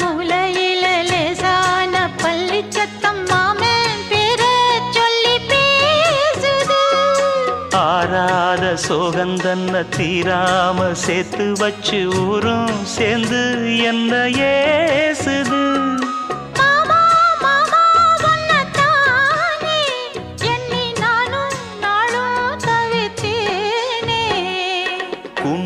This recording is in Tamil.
மூலையில லேசான பள்ளி சத்தம் மாமன் பேர சொல்லி பேசுது. ஆறாத சோகந்தன்ன தீராம சேர்த்து வச்சு ஊரும் சேர்ந்து என்ன